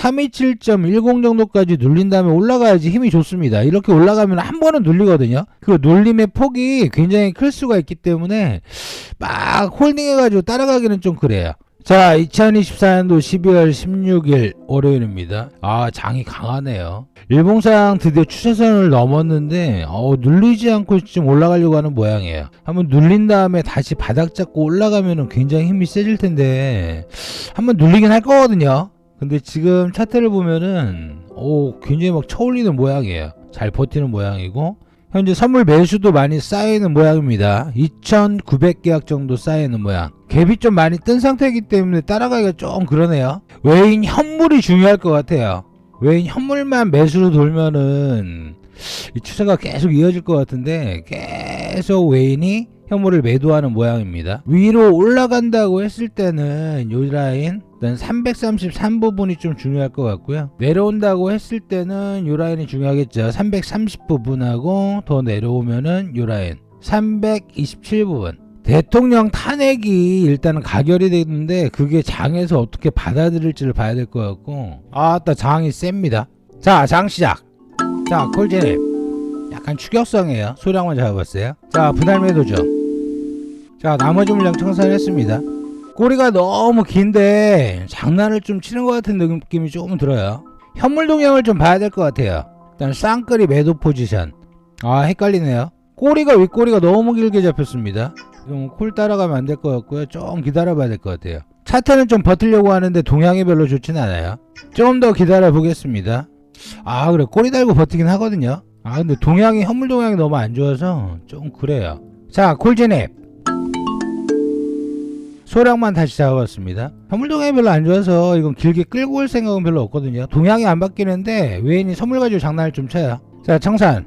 327.10 정도까지 눌린 다음에 올라가야지 힘이 좋습니다. 이렇게 올라가면 한 번은 눌리거든요. 그 눌림의 폭이 굉장히 클 수가 있기 때문에 막 홀딩해가지고 따라가기는 좀 그래요. 자, 2024년도 12월 16일 월요일입니다. 아, 장이 강하네요. 일봉상 드디어 추세선을 넘었는데, 어, 눌리지 않고 지금 올라가려고 하는 모양이에요. 한번 눌린 다음에 다시 바닥 잡고 올라가면 굉장히 힘이 세질 텐데, 한번 눌리긴 할 거거든요. 근데 지금 차트를 보면은, 오, 굉장히 막 쳐올리는 모양이에요. 잘 버티는 모양이고, 현재 선물 매수도 많이 쌓여있는 모양입니다. 2,900계약 정도 쌓여있는 모양. 갭이 좀 많이 뜬 상태이기 때문에 따라가기가 좀 그러네요. 외인 현물이 중요할 것 같아요. 외인 현물만 매수로 돌면은 이 추세가 계속 이어질 것 같은데 계속 외인이 현물을 매도하는 모양입니다. 위로 올라간다고 했을 때는 요 라인 일단 333 부분이 좀 중요할 것 같고요. 내려온다고 했을 때는 요 라인이 중요하겠죠. 330 부분하고 더 내려오면은 요 라인 327 부분. 대통령 탄핵이 일단은 가결이 됐는데 그게 장에서 어떻게 받아들일지를 봐야 될 것 같고 아따 장이 셉니다. 자 장 시작. 자 콜제랩 약간 추격성이에요. 소량만 잡아봤어요. 자 분할 매도죠. 자 나머지 물량 청산했습니다. 꼬리가 너무 긴데 장난을 좀 치는 것 같은 느낌이 조금 들어요. 현물 동향을 좀 봐야 될 것 같아요. 일단 쌍끌이 매도 포지션. 아 헷갈리네요. 꼬리가 윗꼬리가 너무 길게 잡혔습니다. 이건 콜 따라가면 안 될 것 같고요. 좀 기다려봐야 될 것 같아요. 차트는 좀 버틸려고 하는데 동향이 별로 좋진 않아요. 좀 더 기다려 보겠습니다. 아 그래 꼬리 달고 버티긴 하거든요. 아 근데 동향이 현물 동향이 너무 안 좋아서 좀 그래요. 자 콜제넵 소량만 다시 잡아봤습니다. 현물 동향이 별로 안 좋아서 이건 길게 끌고 올 생각은 별로 없거든요. 동향이 안 바뀌는데 외인이 선물 가지고 장난을 좀 쳐요. 자 청산.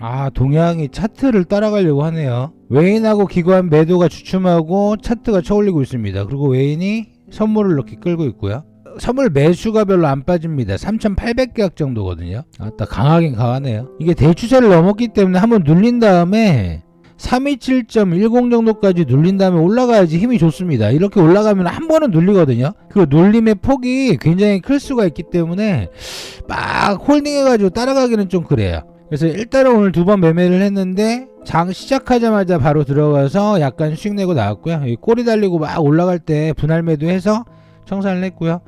아 동양이 차트를 따라가려고 하네요. 외인하고 기관 매도가 주춤하고 차트가 쳐올리고 있습니다. 그리고 외인이 선물을 이렇게 끌고 있고요. 선물 매수가 별로 안 빠집니다. 3800계약 정도거든요. 아따 강하긴 강하네요. 이게 대추세를 넘었기 때문에 한번 눌린 다음에 327.10 정도까지 눌린 다음에 올라가야지 힘이 좋습니다. 이렇게 올라가면 한 번은 눌리거든요. 그 눌림의 폭이 굉장히 클 수가 있기 때문에 막 홀딩해가지고 따라가기는 좀 그래요. 그래서 일단은 오늘 두 번 매매를 했는데 장 시작하자마자 바로 들어가서 약간 수익 내고 나왔고요. 꼬리 달리고 막 올라갈 때 분할 매도해서 청산을 했고요.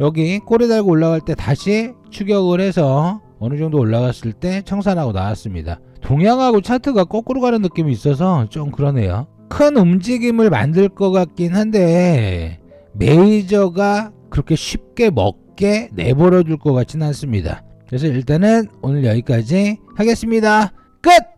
여기 꼬리 달고 올라갈 때 다시 추격을 해서 어느 정도 올라갔을 때 청산하고 나왔습니다. 동향하고 차트가 거꾸로 가는 느낌이 있어서 좀 그러네요. 큰 움직임을 만들 것 같긴 한데 메이저가 그렇게 쉽게 먹게 내버려 둘 것 같지는 않습니다. 그래서 일단은 오늘 여기까지 하겠습니다. 끝!